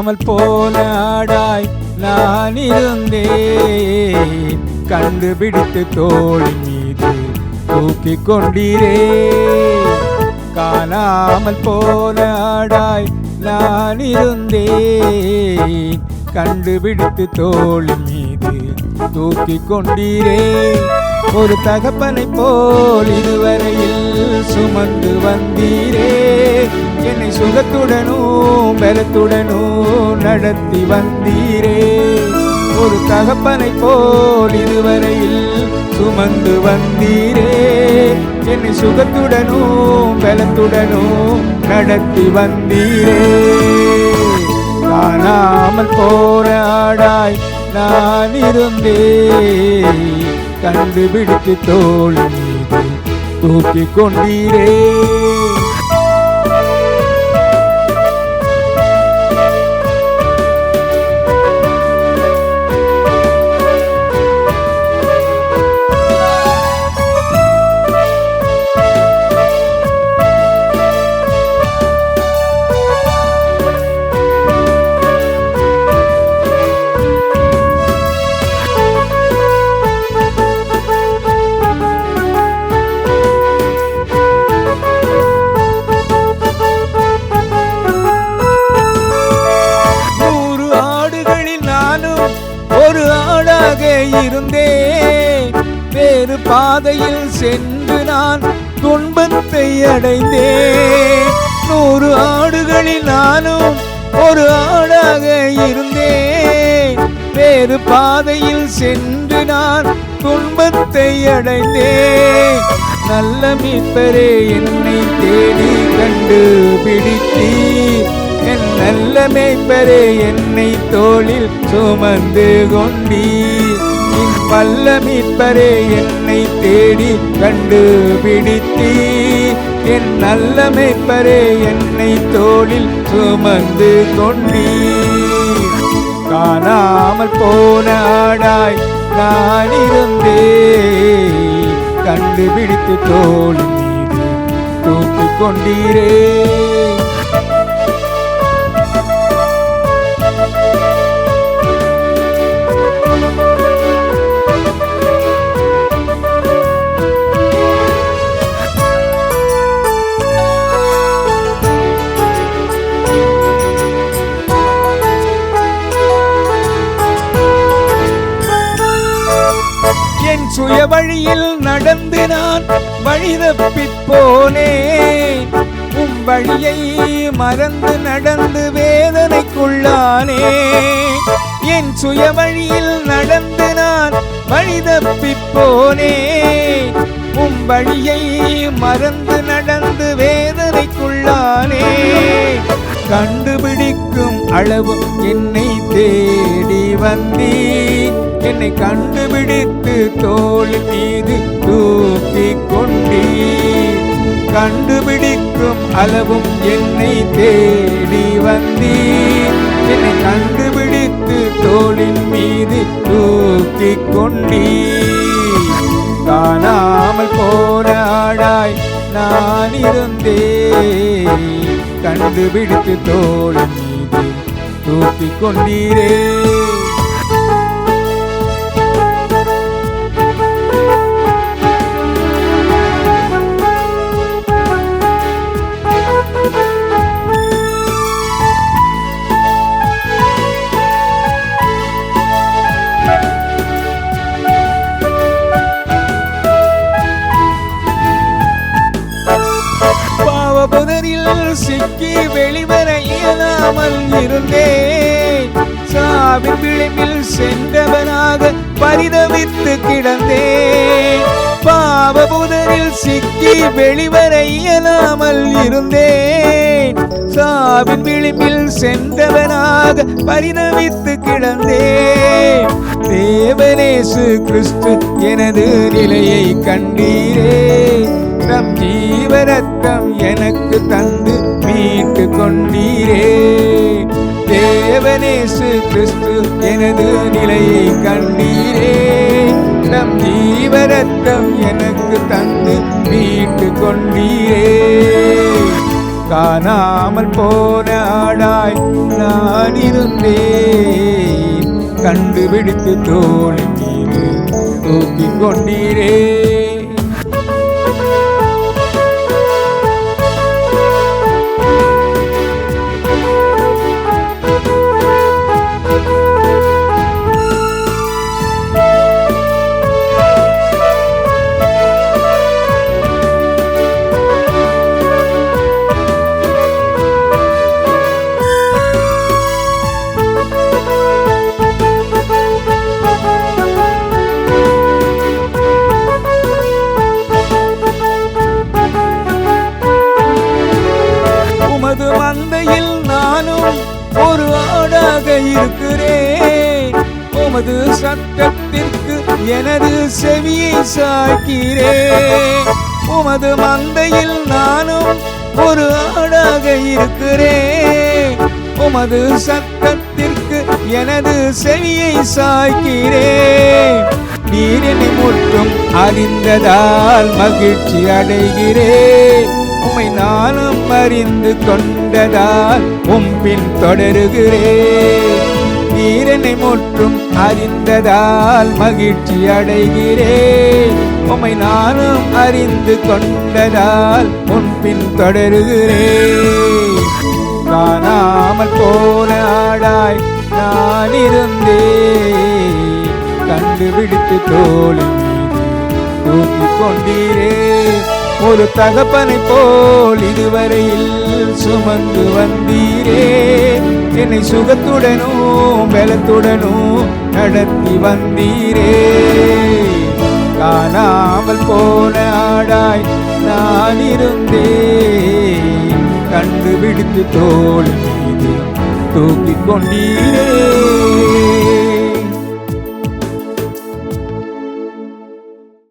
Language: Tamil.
காணாமல் போன ஆடாய் நான் இருந்தேன் கண்டுபிடித்து தோழி மீது தூக்கி கொண்டீரே. காணாமல் போன ஆடாய் நான் இருந்தேன் கண்டுபிடித்து தோழி மீது தூக்கி கொண்டீரே. ஒரு தகப்பனை போல் இதுவரையில் சுமந்து வந்தீரே. என்னை சுகத்துடனும் பலத்துடனும் நடத்தி வந்தீரே. ஒரு தகப்பனை போல் இதுவரையில் சுமந்து வந்தீரே. என்னை சுகத்துடனும் பலத்துடனும் நடத்தி வந்தீரே. காணாமல் போராடாய் நான் இருந்தே கண்டுபிடித்து தோல் மீது தூக்கி கொண்டீரே. இருந்தே. வேறு பாதையில் சென்று நான் துன்பத்தை அடைந்தே. நூறு ஆடுகளில் நானும் ஒரு ஆடாக இருந்தே. வேறு பாதையில் சென்று நான் துன்பத்தை அடைந்தே. நல்ல மீட்பரே என்னை தேடி கண்டு பிடித்தீர் என் நல்ல மேய்ப்பரே என்னை தோளில் சுமந்து கொண்டீர் வல்ல மீட்பரே என்னை தேடி கண்டு பிடித்தீர் என் நல்ல மேய்ப்பரே என்னை தோளில் சுமந்து கொண்டீர் காணாமல் போன ஆடாய் நான் இருந்தே கண்டுபிடித்து தோள் மீது தூக்கிக் கொண்டீரே. என் சுய வழியில் நடந்து நான் வழி போனேன் உம் வழியை மறந்து நடந்து வேதனைக்குள்ளானே. என் சுய வழியில் நடந்து நான் வழி போனேன் உம் வழியை மறந்து நடந்து வேதனைக்குள்ளானே. கண்டுபிடிக்கும் அளவு என்னை தேடி வந்தீர். என்னை கண்டுபிடித்து தோல் மீது தூக்கி கொண்டீர். கண்டுபிடிக்கும் அளவும் என்னை தேடி வந்தீர். என்னை கண்டுபிடித்து தோளின் மீது தூக்கி கொண்டீர். காணாமல் போராடாய் நான் இருந்தே கண்டுபிடித்து தோளின் மீது தூக்கி கொண்டீரே. இயலாமல் இருந்தேன். சாவின் விளிம்பில் சென்றவனாக பரிதவித்து கிடந்தேன். பாவபுதரில் சிக்கி வெளிவர இயலாமல் இருந்தேன். சாவின் விளிம்பில் சென்றவனாக பரிதவித்து கிடந்தேன். தேவனேசு கிறிஸ்து எனது நிலையை கண்டீரே. தம் ஜீவரத்தம் எனக்கு தந்து மீட்டு கொண்டீரே. தேவனேசு கிறிஸ்து எனது நிலையை கண்டீரே. நம் ஜீவரத்தம் எனக்கு தந்து மீட்டு கொண்டீரே. காணாமல் போனாடாய் நான் இருந்தேன். கண்டுபிடித்து தோழி மீது தூக்கிக் கொண்டீரே. இருக்கிறேன். உமது சத்தத்திற்கு எனது செவியை சாய்க்கிறேன். உமது மந்தையில் நானும் ஒரு ஆடாக இருக்கிறேன். உமது சத்தத்திற்கு எனது செவியை சாய்க்கிறேன். நீர் முற்றும் அறிந்ததால் மகிழ்ச்சி அடைகிறேன். உமை நானும் அறிந்து கொண்டதால் உம்பின் தொடருகிறேன். ஈரனை முற்றும் அறிந்ததால் மகிழ்ச்சி அடைகிறேன். உமை நானும் அறிந்து கொண்டதால் உன்பின் தொடருகிறேன். காணாமல் போன ஆடாய் நான் இருந்தேன். கண்டுபிடித்து தோழி தூக்கிக் கொண்டீரே ஒரு தகப்பனை போல் இதுவரையில் சுமந்து வந்தீரே. என்னை சுகத்துடனும் பலத்துடனும் நடத்தி வந்தீரே. காணாமல் போன ஆடாய் நான் இருந்தேன். கண்டுபிடித்து தோல் மீது தூக்கிக் கொண்டீரே.